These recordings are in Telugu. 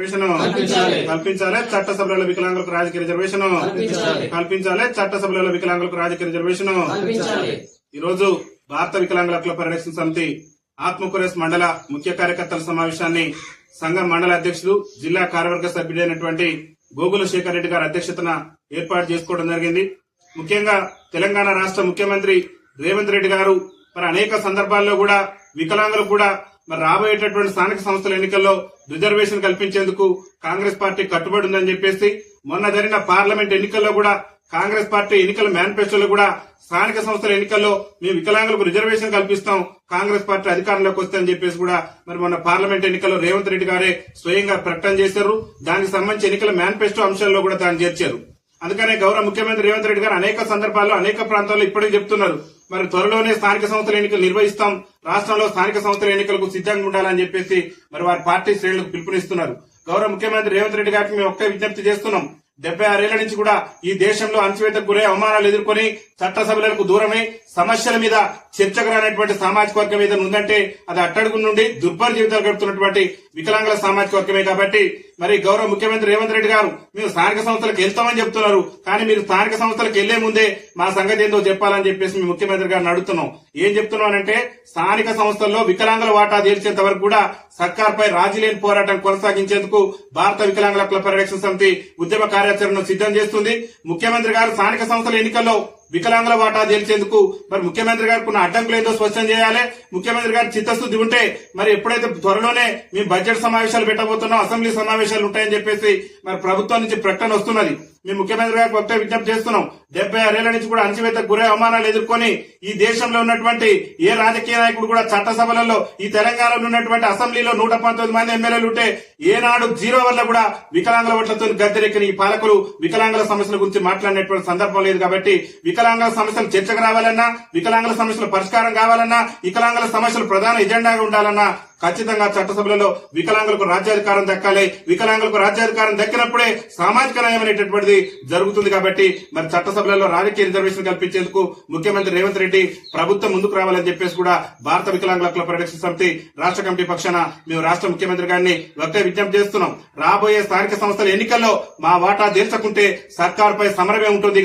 రిజర్వేషన్ కల్పించాలి. కల్పించాలి. చట్టసభలలో వికలాంగులకు రాజకీయ రిజర్వేషన్. కల్పించాలి. కల్పించాలి. చట్టసభలలో వికలాంగులకు రాజకీయ రిజర్వేషన్. ఈ రోజు భారత వికలాంగుల హక్కుల పరిరక్షణ సమితి ఆత్మకూరేస్ మండల ముఖ్య కార్యకర్తల సమావేశాన్ని సంఘం మండల అధ్యక్షులు జిల్లా కార్యవర్గ సభ్యుడైనటువంటి గోగుల శేఖర్ రెడ్డి గారి అధ్యక్షతన ఏర్పాటు చేసుకోవడం జరిగింది. ముఖ్యంగా తెలంగాణ రాష్ట్ర ముఖ్యమంత్రి రేవంత్ రెడ్డి గారు మరి అనేక సందర్భాల్లో కూడా వికలాంగులకు కూడా మరి రాబోయేటటువంటి స్థానిక సంస్థల ఎన్నికల్లో రిజర్వేషన్ కల్పించేందుకు కాంగ్రెస్ పార్టీ కట్టుబడి ఉందని చెప్పేసి మొన్న జరిగిన పార్లమెంట్ ఎన్నికల్లో కూడా కాంగ్రెస్ పార్టీ ఎన్నికల మేనిఫెస్టోలో కూడా స్థానిక సంస్థల ఎన్నికల్లో మేము వికలాంగులకు రిజర్వేషన్ కల్పిస్తాం కాంగ్రెస్ పార్టీ అధికారంలోకి వస్తే అని చెప్పేసి కూడా మరి మొన్న పార్లమెంట్ ఎన్నికల్లో రేవంత్ రెడ్డి గారే స్వయంగా ప్రకటన చేశారు. దానికి సంబంధించి ఎన్నికల మేనిఫెస్టో అంశాల్లో కూడా దాన్ని చేర్చారు. అందుకనే గౌరవ ముఖ్యమంత్రి రేవంత్ రెడ్డి గారు అనేక సందర్భాల్లో అనేక ప్రాంతాల్లో ఇప్పటికీ చెప్తున్నారు. మరి త్వరలోనే స్థానిక సంస్థల ఎన్నికలు నిర్వహిస్తాం. రాష్ట్రంలో స్థానిక సంస్థల ఎన్నికలకు సిద్ధంగా ఉండాలని చెప్పేసి మరి వారి పార్టీ శ్రేణులకు పిలుపునిస్తున్నారు. గౌరవ ముఖ్యమంత్రి రేవంత్ రెడ్డి గారికి మేము ఒక్క విజ్ఞప్తి చేస్తున్నాం. డెబ్బై ఆరేళ్ళ నుంచి కూడా ఈ దేశంలో అణచివేతకు గురై అవమానాలు ఎదుర్కొని చట్టసభలకు దూరమై సమస్యల మీద చర్చకు రానటువంటి సామాజిక వర్గం ఏదైనా ఉందంటే అది అట్టడుగు నుండి దుర్భర జీవితాలు గడుపుతున్నటువంటి వికలాంగుల సామాజిక వర్గమే కాబట్టి మరి గౌరవ ముఖ్యమంత్రి రేవంత్ రెడ్డి గారు మేము స్థానిక సంస్థలకు వెళ్తామని చెప్తున్నారు. కానీ మీరు స్థానిక సంస్థలకు వెళ్ళే ముందే మా సంగతి ఏందో చెప్పాలని చెప్పేసి మేము ముఖ్యమంత్రి గారిని అడుగుతున్నాం. ఏం చెప్తున్నానంటే స్థానిక సంస్థల్లో వికలాంగుల వాటా తేల్చేంత వరకు కూడా సర్కార్ పై రాజీ లేని పోరాటం కొనసాగించేందుకు భారత వికలాంగుల క్లబ్ పరిరక్షణ సమితి ఉద్యమ కార్యాచరణను సిద్ధం చేస్తుంది. ముఖ్యమంత్రి గారు స్థానిక సంస్థల ఎన్నికల్లో వికలాంగుల వాటా తేల్చేందుకు మరి ముఖ్యమంత్రి గారికి ఉన్న అడ్డంకులు ఏదో స్పష్టం చేయాలి. ముఖ్యమంత్రి గారి చిత్తశుద్ధి ఉంటే మరి ఎప్పుడైతే త్వరలోనే మేము బడ్జెట్ సమావేశాలు పెట్టబోతున్నాం అసెంబ్లీ సమావేశాలు ఉంటాయని చెప్పేసి మరి ప్రభుత్వం నుంచి ప్రకటన వస్తున్నది. మేము ముఖ్యమంత్రి గారికి ఒకటే విజ్ఞప్తి చేస్తున్నాం. డెబ్బై ఆరేళ్ళ నుంచి కూడా అణచివేతకు గురే అవమానాలు ఎదుర్కొని ఈ దేశంలో ఉన్నటువంటి ఏ రాజకీయ నాయకుడు కూడా చట్టసభలలో ఈ తెలంగాణలో ఉన్నటువంటి అసెంబ్లీలో నూట పంతొమ్మిది మంది ఎమ్మెల్యేలు ఉంటే ఏనాడు జీరో వల్ల కూడా వికలాంగుల ఓట్లతో గద్దెరెక్కిన ఈ పాలకులు వికలాంగుల సమస్యల గురించి మాట్లాడినటువంటి సందర్భం లేదు కాబట్టి వికలాంగుల సమస్యలు చర్చకు రావాలన్నా వికలాంగుల సమస్యల పరిష్కారం కావాలన్నా వికలాంగుల సమస్యలు ప్రధాన ఎజెండాగా ఉండాలన్నా ఖచ్చితంగా చట్టసభలలో వికలాంగులకు రాజ్యాధికారం దక్కాలి. వికలాంగులకు రాజ్యాధికారం దక్కినప్పుడే సామాజిక న్యాయం అనేటటువంటిది జరుగుతుంది కాబట్టి మరి చట్టసభలలో రాజకీయ రిజర్వేషన్ కల్పించేందుకు ముఖ్యమంత్రి రేవంత్ రెడ్డి ప్రభుత్వం ముందుకు రావాలని చెప్పేసి కూడా భారత వికలాంగుల హక్కుల పరిరక్షణ సమితి రాష్ట్ర కమిటీ పక్షాన మేము రాష్ట్ర ముఖ్యమంత్రి గారిని ఒకే విజ్ఞప్తి చేస్తున్నాం. రాబోయే స్థానిక సంస్థల ఎన్నికల్లో మా వాటా తీర్చకుంటే సర్కార్ పై సమరమే ఉంటుంది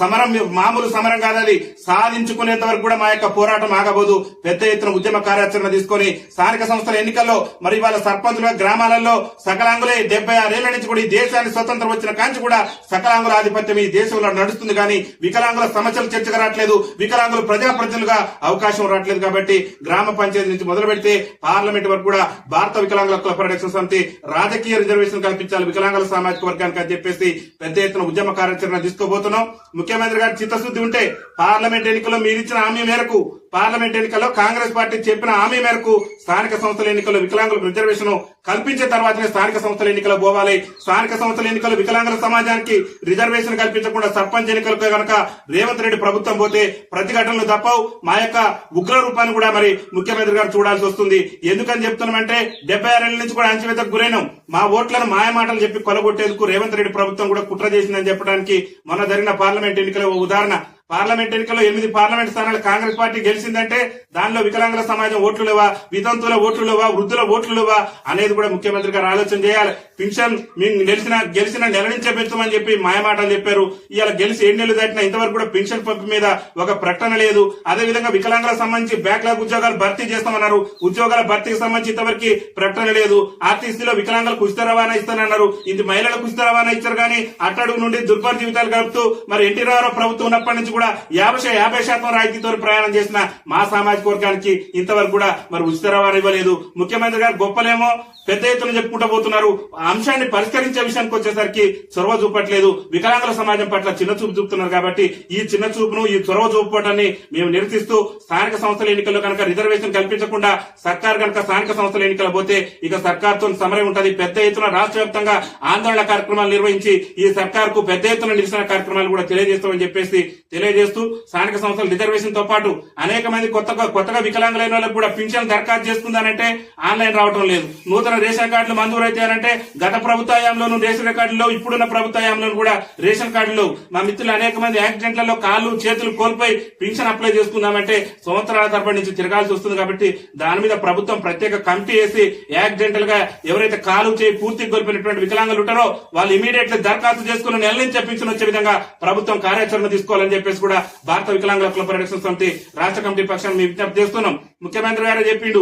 సమరం మామూలు సమరం కాదది. సాధించుకునేంత వరకు కూడా మా యొక్క పోరాటం ఆగబోదు. పెద్ద ఎత్తున ఉద్యమ కార్యాచరణ తీసుకొని స్థానిక సంస్థల ఎన్నికల్లో మరి వాళ్ళ సర్పంచుల గ్రామాలలో సకలాంగులే డెబ్బై ఆరేళ్ళ నుంచి కూడా ఈ దేశానికి స్వతంత్రం వచ్చిన కాంచి కూడా సకలాంగుల ఆధిపత్యం ఈ దేశంలో నడుస్తుంది కానీ వికలాంగుల సమస్యలు చర్చకు రావట్లేదు. వికలాంగులు ప్రజాప్రతినిధులుగా అవకాశం రావట్లేదు కాబట్టి గ్రామ పంచాయతీ నుంచి మొదలు పెడితే పార్లమెంట్ వరకు కూడా భారత వికలాంగుల హక్కుల పరిరక్షణ సమితి రాజకీయ రిజర్వేషన్ కల్పించాలి. వికలాంగుల సామాజిక వర్గానికి అని చెప్పేసి పెద్ద ఎత్తున ఉద్యమ కార్యాచరణ తీసుకోబోతున్నాం. ముఖ్యమంత్రి గారి చిత్తశుద్ధి ఉంటే పార్లమెంట్ ఎన్నికల్లో మీరు ఇచ్చిన హామీ మేరకు పార్లమెంట్ ఎన్నికల్లో కాంగ్రెస్ పార్టీ చెప్పిన హామీ మేరకు స్థానిక సంస్థల ఎన్నికల్లో వికలాంగులకు రిజర్వేషన్ కల్పించిన తర్వాతనే స్థానిక సంస్థల ఎన్నికలు పోవాలి. స్థానిక సంస్థల ఎన్నికల్లో వికలాంగుల సమాజానికి రిజర్వేషన్ కల్పించకుండా సర్పంచ్ ఎన్నికలకు గనక రేవంత్ రెడ్డి ప్రభుత్వం పోతే ప్రతిఘటనలు తప్పవు. మా యొక్క ఉగ్ర రూపాన్ని కూడా మరి ముఖ్యమంత్రి గారు చూడాల్సి వస్తుంది. ఎందుకని చెప్తున్నామంటే డెబ్బై ఆరేళ్ళ నుంచి కూడా అంచవేతకు గురైనాం. మా ఓట్లను మాయమాటలు చెప్పి కొలగొట్టేందుకు రేవంత్ రెడ్డి ప్రభుత్వం కూడా కుట్ర చేసిందని చెప్పడానికి మొన్న జరిగిన పార్లమెంట్ ఎన్నికల ఉదాహరణ. పార్లమెంట్ ఎన్నికల్లో ఎనిమిది పార్లమెంట్ స్థానాలు కాంగ్రెస్ పార్టీ గెలిచిందంటే దానిలో వికలాంగుల సమాజం ఓట్లు లేవా? వితంతుల ఓట్లు లేవా? వృద్ధుల ఓట్లు లేవా? అనేది కూడా ముఖ్యమంత్రి గారు ఆలోచన చేయాలి. పింఛన్ మేము గెలిచిన గెలిచిన నెల నుంచే పెంచమని చెప్పి మాయమాటలు చెప్పారు. ఇవాళ గెలిచి ఏడు నెలలు దాటినా ఇంతవరకు కూడా పెన్షన్ పంపు మీద ఒక ప్రకటన లేదు. అదే విధంగా వికలాంగులకు సంబంధించి బ్యాక్లాగ్ ఉద్యోగాలు భర్తీ చేస్తామన్నారు. ఉద్యోగాల భర్తీకి సంబంధించి ఇంతవరకు ప్రకటన లేదు. ఆర్టీసీలో వికలాంగులకు ఉచిత రవాణా ఇస్తానన్నారు. ఇది మహిళలకు ఉచిత రవాణా ఇచ్చారు కానీ అట్టడుగు నుండి దుర్భర జీవితాలు గడుపుతూ మరి ఎన్టీ రామారావు ప్రభుత్వం ఉన్నప్పటి నుంచి కూడా యాభై యాభై శాతం రాయితీతో ప్రయాణం చేసిన మా సామాజిక వర్గానికి ఇంతవరకు కూడా మరి ఉచిత రవాణా ఇవ్వలేదు. ముఖ్యమంత్రి గారు గొప్పలేమో పెద్ద ఎత్తున చెప్పుకుంటూ పోతున్నారు. అంశాన్ని పరిష్కరించే విషయానికి వచ్చేసరికి చొరవ చూపట్లేదు. వికలాంగుల సమాజం పట్ల చిన్న చూపు చూపుతున్నారు కాబట్టి ఈ చిన్న చూపును ఈ చొరవ చూపుకోవటాన్ని మేము నిరసిస్తూ స్థానిక సంస్థల ఎన్నికల్లో కనుక రిజర్వేషన్ కల్పించకుండా సర్కార్ కనుక స్థానిక సంస్థల ఎన్నికలు పోతే ఇక సర్కార్తో సమరం ఉంటుంది. పెద్ద ఎత్తున రాష్ట్ర వ్యాప్తంగా ఆందోళన కార్యక్రమాలు నిర్వహించి ఈ సర్కార్కు పెద్ద ఎత్తున నిరసన కార్యక్రమాలు కూడా తెలియజేస్తామని చెప్పేసి తెలియజేస్తూ స్థానిక సంస్థల రిజర్వేషన్తో పాటు అనేక మంది కొత్తగా కొత్తగా వికలాంగులైన వాళ్ళకి కూడా పింఛన్ దరఖాస్తు చేస్తుందనంటే ఆన్లైన్ రావడం లేదు. నూతన రేషన్ కార్డులు మంజూరు అయితే గత ప్రభుత్వయాంలోనూ రేషన్ కార్డులో ఇప్పుడున్న ప్రభుత్వయాంలో కూడా రేషన్ కార్డులో మా మిత్రులు అనేక మంది యాక్సిడెంట్లలో కాళ్ళు చేతులు కోల్పోయి పింఛన్ అప్లై చేసుకుందామంటే సంవత్సరాల తరబడి నుంచి తిరగాల్సి వస్తుంది కాబట్టి దాని మీద ప్రభుత్వం ప్రత్యేక కమిటీ వేసి యాక్సిడెంటల్గా ఎవరైతే కాలు చేయి పూర్తిగా కోల్పోయినటువంటి వికలాంగులు ఉంటారో వాళ్ళు ఇమీడియట్ దరఖాస్తు చేసుకుని నెల నుంచి పింఛన్ వచ్చే విధంగా ప్రభుత్వం కార్యాచరణ తీసుకోవాలని చెప్పేసి కూడా భారత వికలాంగుల హక్కుల పరిరక్షణ సమితి రాష్ట్ర కమిటీ పక్షాన్ని మేము విజ్ఞప్తి చేస్తున్నాం. ముఖ్యమంత్రి గారు చెప్పిండు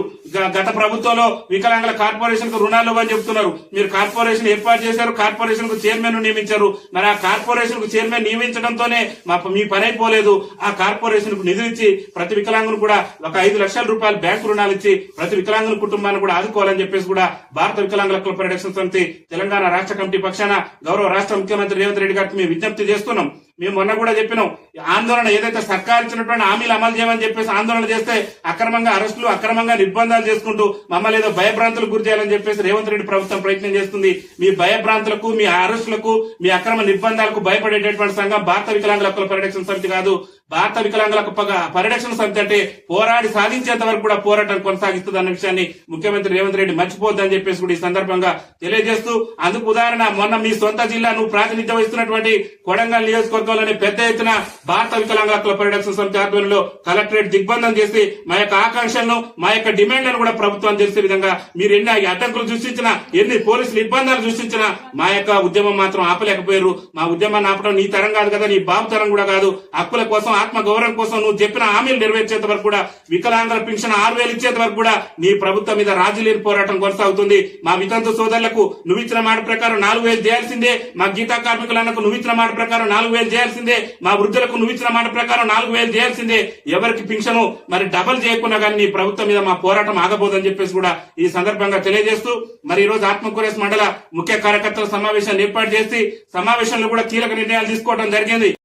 గత ప్రభుత్వంలో వికలాంగుల కార్పొరేషన్కు రుణాలు ఇవ్వని చెప్తున్నారు. మీరు కార్పొరేషన్ ఏర్పాటు చేశారు కార్పొరేషన్కు చైర్మన్ నియమించారు. మరి ఆ కార్పొరేషన్కు చైర్మన్ నియమించడంతోనే మా మీ పని అయిపోలేదు. ఆ కార్పొరేషన్కు నిధులు ఇచ్చి ప్రతి వికలాంగును కూడా ఒక ఐదు లక్షల రూపాయలు బ్యాంకు రుణాలు ఇచ్చి ప్రతి వికలాంగుల కుటుంబాన్ని కూడా ఆదుకోవాలని చెప్పేసి కూడా భారత వికలాంగుల హక్కుల పరిరక్షణ సమితి తెలంగాణ రాష్ట్ర కమిటీ పక్షాన గౌరవ రాష్ట్ర ముఖ్యమంత్రి రేవంత్ రెడ్డి గారికి మేము విజ్ఞప్తి చేస్తున్నాం. మేము మొన్న కూడా చెప్పినాం ఆందోళన ఏదైతే సర్కార్ ఇచ్చినటువంటి హామీలు అమలు చేయమని చెప్పేసి ఆందోళన చేస్తే అక్రమంగా అరెస్టులు అక్రమంగా నిర్బంధాలు చేసుకుంటూ మమ్మల్ని ఏదో భయభ్రాంతులకు గురి చేయాలని చెప్పేసి రేవంత్ రెడ్డి ప్రభుత్వం ప్రయత్నం చేస్తుంది. మీ భయభ్రాంతులకు మీ అరెస్టులకు మీ అక్రమ నిర్బంధాలకు భయపడేటటువంటి సంఘం భారత వికలాంగుల హక్కుల పరిరక్షణ సమితి కాదు. భారత వికలాంగుల హక్కుల పరిరక్షణ సమితి అంటే పోరాడి సాధించేంత వరకు కూడా పోరాటం కొనసాగిస్తుంది అన్న విషయాన్ని ముఖ్యమంత్రి రేవంత్ రెడ్డి మర్చిపోద్దని చెప్పేసి కూడా ఈ సందర్భంగా తెలియజేస్తూ అందుకు ఉదాహరణ మొన్న మీ సొంత జిల్లా నువ్వు ప్రాతినిధ్యం వహిస్తున్నటువంటి కొడంగల్ నియోజకవర్గంలోనే పెద్ద ఎత్తున భారత వికలాంగుల పరిరక్షణ సమితి ఆధ్వర్యంలో కలెక్టరేట్ దిగ్బంధం చేసి మా యొక్క ఆకాంక్షలను మా యొక్క డిమాండ్లను కూడా ప్రభుత్వం తెలిసే విధంగా మీరు ఎన్ని అడ్డంకులు సృష్టించినా ఎన్ని పోలీసులు ఇబ్బందులు సృష్టించినా మా యొక్క ఉద్యమం మాత్రం ఆపలేకపోయారు. మా ఉద్యమాన్ని ఆపడం నీ తరం కాదు కదా నీ బాబు తరం కూడా కాదు. హక్కుల కోసం ఆత్మ గౌరవం కోసం నువ్వు చెప్పిన హామీలు నెరవేర్చేంత వరకు కూడా వికలాంగుల పింఛన్ ఆరు వేలు ఇచ్చేంత వరకు కూడా నీ ప్రభుత్వం మీద రాజులేని పోరాటం కొనసాగుతుంది. మా వితంతు సోదరులకు నువ్వు ఇచ్చిన మాట ప్రకారం నాలుగు వేలు చేయాల్సిందే. మా గీతా కార్మికులకు నువ్వు ఇచ్చిన మాట ప్రకారం నాలుగు వేలు చేయాల్సిందే. మా వృద్ధులకు నువ్వు ఇచ్చిన మాట ప్రకారం నాలుగు వేలు చేయాల్సిందే. ఎవరికి పింఛను మరి డబల్ చేయకుండా కానీ నీ ప్రభుత్వం మీద మా పోరాటం ఆగబోదని చెప్పేసి కూడా ఈ సందర్భంగా తెలియజేస్తూ మరి ఈ రోజు ఆత్మకూరేస్ మండల ముఖ్య కార్యకర్తల సమావేశాన్ని ఏర్పాటు చేసి సమావేశంలో కూడా కీలక నిర్ణయాలు తీసుకోవడం జరిగింది.